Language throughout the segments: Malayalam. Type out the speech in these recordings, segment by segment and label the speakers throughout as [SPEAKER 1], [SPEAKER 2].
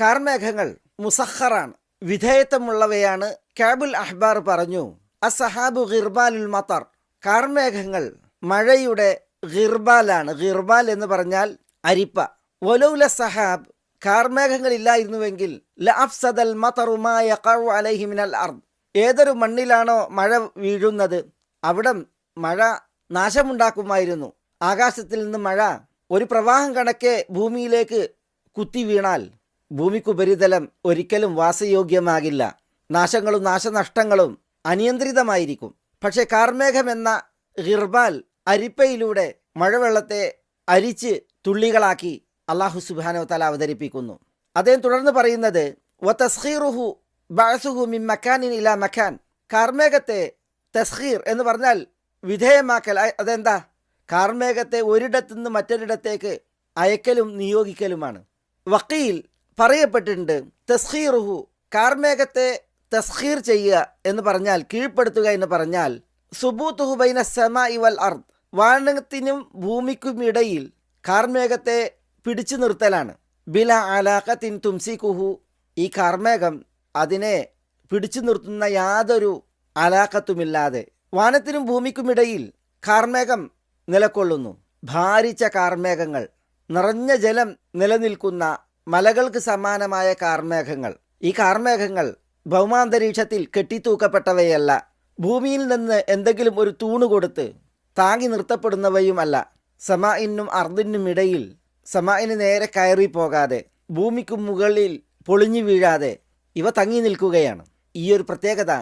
[SPEAKER 1] കാർമേഘങ്ങൾ മുസഹറാണ് വിധേയത്വമുള്ളവയാണ് കാബുൽ അഹ്ബാർ പറഞ്ഞു. അസഹാബു ഗിർബാലുൽ മത്തർ കാർമേഘങ്ങൾ മഴയുടെ ഗിർബാലാണ്. ഗിർബാൽ എന്ന് പറഞ്ഞാൽ അരിപ്പ. ഒലൗല സഹാബ് കാർമേഘങ്ങളില്ലായിരുന്നുവെങ്കിൽ ലഅഫ്സദൽ മതറുമായ അലൈഹിമിനൽ അർദ്. ഏതൊരു മണ്ണിലാണോ മഴ വീഴുന്നത് അവിടെ മഴ നാശമുണ്ടാക്കുമായിരുന്നു. ആകാശത്തിൽ നിന്ന് മഴ ഒരു പ്രവാഹം കണക്കെ ഭൂമിയിലേക്ക് കുത്തി വീണാൽ ഭൂമിക്കുപരിതലം ഒരിക്കലും വാസയോഗ്യമാകില്ല. നാശങ്ങളും നാശനഷ്ടങ്ങളും അനിയന്ത്രിതമായിരിക്കും. പക്ഷെ കാർമേഘം എന്ന ഗിർബാൽ അരിപ്പയിലൂടെ മഴവെള്ളത്തെ അരിച്ച് തുള്ളികളാക്കി അള്ളാഹു സുബാനോ തല അവതരിപ്പിക്കുന്നു. അദ്ദേഹം തുടർന്ന് പറയുന്നത് വ തസ്ഹീറുഹു ബാസുഹു മിൻ മക്കാനിൻ ഇല മക്കാൻ കാർമേഘത്തെ തസ്ഹീർ എന്ന് പറഞ്ഞാൽ വിധേയമാക്കൽ. അതെന്താ? കാർമേഘത്തെ ഒരിടത്തുനിന്ന് മറ്റൊരിടത്തേക്ക് അയക്കലും നിയോഗിക്കലുമാണ്. വക്കീൽ പറയപ്പെട്ടിട്ടുണ്ട്. തസ്ഹീറുഹു കാർമേഘത്തെ തസ്ഹീർ ചെയ്യുക എന്ന് പറഞ്ഞാൽ കീഴ്പ്പെടുത്തുക എന്ന് പറഞ്ഞാൽ സുബൂത്തുഹു ബൈന സമ ഇവൽ അർദ് വാനത്തിനും ഭൂമിക്കും ഇടയിൽ കാർമേഘത്തെ പിടിച്ചു നിർത്തലാണ്. ബില അലാഖത്തിൻ തുംസിക്കുഹു ഈ കാർമേഘം അതിനെ പിടിച്ചു നിർത്തുന്ന യാതൊരു അലാഖത്തുമില്ലാതെ വാനത്തിനും ഭൂമിക്കുമിടയിൽ കാർമേഘം നിലകൊള്ളുന്നു ഭാരിച്ച കാർമേഘങ്ങൾ നിറഞ്ഞ ജലം നിലനിൽക്കുന്ന മലകൾക്ക് സമാനമായ കാർമേഘങ്ങൾ. ഈ കാർമേഘങ്ങൾ ഭൗമാന്തരീക്ഷത്തിൽ കെട്ടിത്തൂക്കപ്പെട്ടവയല്ല. ഭൂമിയിൽ നിന്ന് എന്തെങ്കിലും ഒരു തൂണ് കൊടുത്ത് താങ്ങി നിർത്തപ്പെടുന്നവയുമല്ല. സമാഇനും അർദിനും ഇടയിൽ സമാഇന് നേരെ കയറി പോകാതെ ഭൂമിക്കും മുകളിൽ പൊളിഞ്ഞു വീഴാതെ ഇവ തങ്ങി നിൽക്കുകയാണ്. ഈ ഒരു പ്രത്യേകത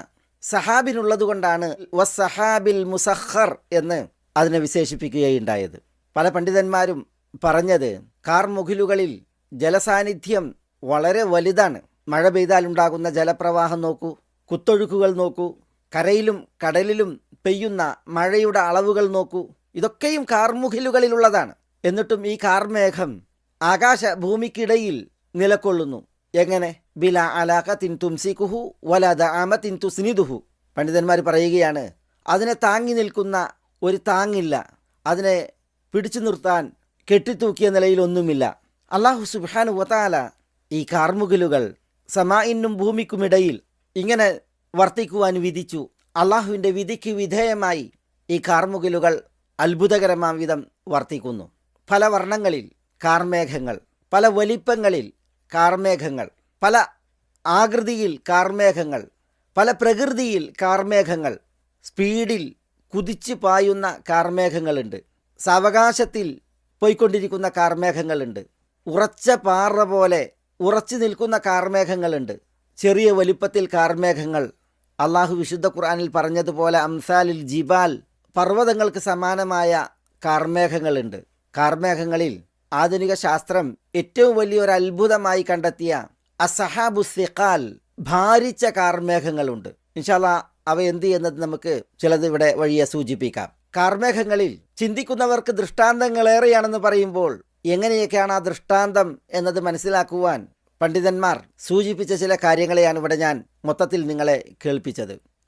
[SPEAKER 1] സഹാബിനുള്ളതുകൊണ്ടാണ് വസഹാബിൽ മുസഹർ എന്ന് അതിനെ വിശേഷിപ്പിക്കുകയുണ്ടായത്. പല പണ്ഡിതന്മാരും പറഞ്ഞത് കാർമുകിലുകളിൽ ജലസാന്നിധ്യം വളരെ വലുതാണ്. മഴ പെയ്താലുണ്ടാകുന്ന ജലപ്രവാഹം നോക്കൂ കുത്തൊഴുക്കുകൾ നോക്കൂ കരയിലും കടലിലും പെയ്യുന്ന മഴയുടെ അളവുകൾ നോക്കൂ ഇതൊക്കെയും കാർമുകിലുകളിലുള്ളതാണ്. എന്നിട്ടും ഈ കാർമേഘം ആകാശ ഭൂമിക്കിടയിൽ നിലകൊള്ളുന്നു എങ്ങനെ? ബില അലാഖ തിൻ തുംസിക്കുഹു വല ആമ തിൻ തുസ്നിദുഹു. പണ്ഡിതന്മാർ പറയുകയാണ് അതിനെ താങ്ങി നിൽക്കുന്ന ഒരു താങ്ങില്ല അതിനെ പിടിച്ചു നിർത്താൻ കെട്ടിത്തൂക്കിയ നിലയിലൊന്നുമില്ല. അള്ളാഹു സുബാനു വതാല ഈ കാർമുകിലുകൾ സമായിനും ഭൂമിക്കുമിടയിൽ ഇങ്ങനെ വർത്തിക്കുവാൻ വിധിച്ചു. അള്ളാഹുവിന്റെ വിധിക്ക് വിധേയമായി ഈ കാർമുകിലുകൾ അത്ഭുതകരമാം വിധം വർത്തിക്കുന്നു. പല വർണങ്ങളിൽ കാർമേഘങ്ങൾ പല വലിപ്പങ്ങളിൽ കാർമേഘങ്ങൾ പല ആകൃതിയിൽ കാർമേഘങ്ങൾ പല പ്രകൃതിയിൽ കാർമേഘങ്ങൾ സ്പീഡിൽ കുതിച്ചു പായുന്ന കാർമേഘങ്ങളുണ്ട്. സാവകാശത്തിൽ പോയിക്കൊണ്ടിരിക്കുന്ന കാർമേഘങ്ങളുണ്ട്. ഉറച്ച പാറ പോലെ ഉറച്ചു നിൽക്കുന്ന കാർമേഘങ്ങളുണ്ട്. ചെറിയ വലിപ്പത്തിൽ കാർമേഘങ്ങൾ. അള്ളാഹു വിശുദ്ധ ഖുർആനിൽ പറഞ്ഞതുപോലെ അംസാലിൽ ജിബാൽ പർവതങ്ങൾക്ക് സമാനമായ കാർമേഘങ്ങളുണ്ട്. കാർമേഘങ്ങളിൽ ആധുനിക ശാസ്ത്രം ഏറ്റവും വലിയൊരു അത്ഭുതമായി കണ്ടെത്തിയ അസഹാബു സിഖാൽ ഭാരിച്ച കാർമേഘങ്ങളുണ്ട്. ഇൻഷാല്ല അവ എന്ത് എന്നത് നമുക്ക് ചിലത് ഇവിടെ വഴിയെ സൂചിപ്പിക്കാം. കാർമേഘങ്ങളിൽ ചിന്തിക്കുന്നവർക്ക് ദൃഷ്ടാന്തങ്ങളേറെയാണെന്ന് പറയുമ്പോൾ എങ്ങനെയൊക്കെയാണ് ആ ദൃഷ്ടാന്തം എന്നത് മനസ്സിലാക്കുവാൻ പണ്ഡിതന്മാർ സൂചിപ്പിച്ച ചില കാര്യങ്ങളെയാണ് ഇവിടെ ഞാൻ മൊത്തത്തിൽ നിങ്ങളെ കേൾപ്പിച്ചത്.